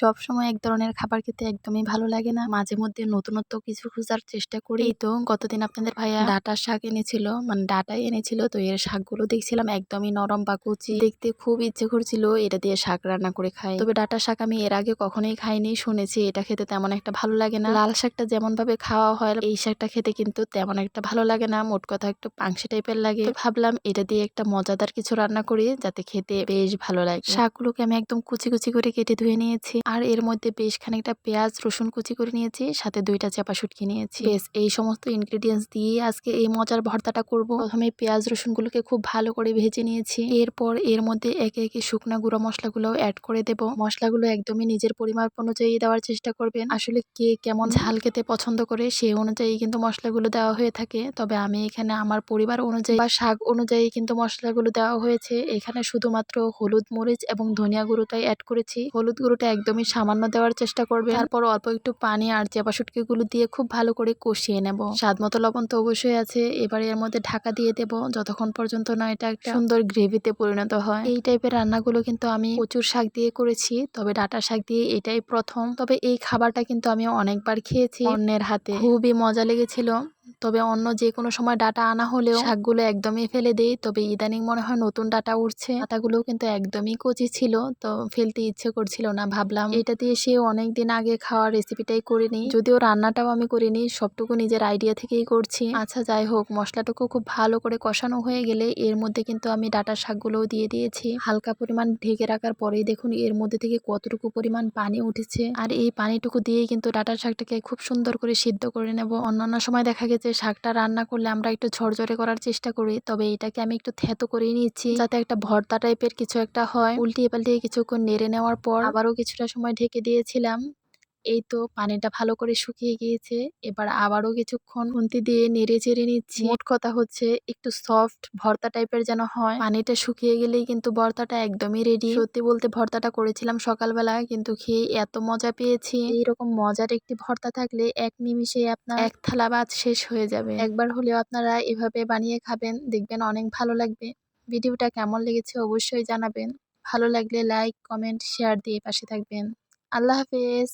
সব সময় এক ধরনের খাবার খেতে একদমই ভালো লাগে না। মাঝে মধ্যে নতুনত্ব কিছু খোঁজার চেষ্টা করি। তো গতদিন আপনাদের ভাইয়া ডাটা শাক এনেছিল মানে ডাটাই এনেছিল, তো এর শাকগুলো দেখছিলাম একদমই নরম বা কুচি। দেখতে খুব ইচ্ছে করছিল এটা দিয়ে শাক রান্না করে খাই। তবে ডাটা শাক আমি এর আগে কখনোই খাইনি, শুনেছি এটা খেতে তেমন একটা ভালো লাগে না। লাল শাকটা যেমন ভাবে খাওয়া হয়, এই শাকটা খেতে কিন্তু তেমন একটা ভালো লাগে না। মোট কথা একটু পাংশি টাইপের লাগে। ভাবলাম এটা দিয়ে একটা মজাদার কিছু রান্না করি, যাতে খেতে বেশ ভালো লাগে। শাকগুলোকে আমি একদম কুচি কুচি করে কেটে ধুয়ে নিয়েছি। আর এর মধ্যে বেশ খানিকটা পেঁয়াজ, রসুন কুচি করে নিয়েছি, সাথে দুইটা চাপা শুটকি নিয়েছি। বেশ, এই সমস্ত ইনগ্রিডিয়েন্টস দিয়ে আজকে এই মজার ভর্তাটা করব। প্রথমে পেঁয়াজ, রসুনগুলোকে খুব ভালো করে ভেজে নিয়েছি। এরপর এর মধ্যে একে একে শুকনো গুঁড়ো মশলাগুলো অ্যাড করে দেব। মশলাগুলো একদমই নিজের পরিমাপ অনুযায়ী দেওয়ার চেষ্টা করবেন। আসলে কে কেমন ঝাল খেতে পছন্দ করে সেই অনুযায়ী কিন্তু মশলাগুলো দেওয়া হয়ে থাকে। তবে আমি এখানে আমার পরিবার অনুযায়ী বা শাক অনুযায়ী কিন্তু মশলাগুলো দেওয়া হয়েছে। এখানে শুধুমাত্র হলুদ মরিচ এবং ধনিয়া গুঁড়োটাই অ্যাড করেছি। হলুদ গুঁড়োটা একদমই সামান্য দেওয়ার চেষ্টা করবে। তারপর অল্প একটু পানি আর চেপা গুলো দিয়ে খুব ভালো করে কষিয়ে নেব। স্বাদ মতো লবণ তো অবশ্যই আছে। এবার এর মধ্যে ঢাকা দিয়ে দেব। যতক্ষণ পর্যন্ত না এটা একটা সুন্দর গ্রেভিতে পরিণত হয়। এই টাইপের রান্নাগুলো কিন্তু আমি প্রচুর শাক দিয়ে করেছি। তবে ডাটা শাক দিয়ে এটাই প্রথম। তবে এই খাবারটা কিন্তু আমি অনেকবার খেয়েছি অন্যের হাতে। খুবই মজা লেগেছিল। তবে অন্য যে কোনো সময় ডাটা আনা হলেও শাকগুলো একদমই ফেলে দেই। তবে ইদানিং মনে হয় নতুন ডাটা উঠছে ডাটাগুলোও কিন্তু একদমই কচি ছিল, তো ফেলতে ইচ্ছে করছিল না, ভাবলাম এটা দিয়ে সে অনেক দিন আগে খাওয়ার রেসিপিটাই করে নিই। যদিও রান্নাটাও আমি করিনি সবটুকু নিজের আইডিয়া থেকেই করছি। আচ্ছা যাই হোক, মশলাটুকু খুব ভালো করে কষানো হয়ে গেলে এর মধ্যে কিন্তু আমি ডাটার শাকগুলোও দিয়ে দিয়েছি। হালকা পরিমাণ ঢেকে রাখার পরেই দেখুন এর মধ্যে থেকে কতটুকু পরিমাণ পানি উঠেছে। আর এই পানিটুকু দিয়েই কিন্তু ডাটার শাকটাকে খুব সুন্দর করে সিদ্ধ করে নেব। অন্যান্য সময় দেখা গেছে শাকটা রান্না করলে আমরা একটু ঝরঝরে করার চেষ্টা করি, তবে এটাকে আমি একটু থেতো করে নিচ্ছি। যাতে একটা ভর্তা টাইপের কিছু একটা হয়। উল্টিয়ে পাল্টিয়ে কিছুক্ষণ নেড়ে নেওয়ার পর আবারও কিছুটা সময় ঢেকে দিয়েছিলাম। এই তো পানিটা ভালো করে শুকিয়ে গিয়েছে। এবার আবারও কিছুক্ষণ খুন্তি দিয়ে নেড়ে চেড়ে নিচ্ছি। মোট কথা হচ্ছে একটু সফট ভর্তা টাইপের যেন হয়। পানিটা শুকিয়ে গেলেই কিন্তু ভর্তাটা একদমই রেডি সত্যি বলতে ভর্তাটা করেছিলাম সকালবেলা, কিন্তু খেয়ে এত মজা পেয়েছি। এইরকম মজার একটি ভর্তা থাকলে এক নিমিষে আপনার এক থালা ভাত শেষ হয়ে যাবে। একবার হলেও আপনারা এভাবে বানিয়ে খাবেন, দেখবেন অনেক ভালো লাগবে। ভিডিওটা কেমন লেগেছে অবশ্যই জানাবেন। ভালো লাগলে লাইক কমেন্ট শেয়ার দিয়ে পাশে থাকবেন। আল্লাহ হাফেজ!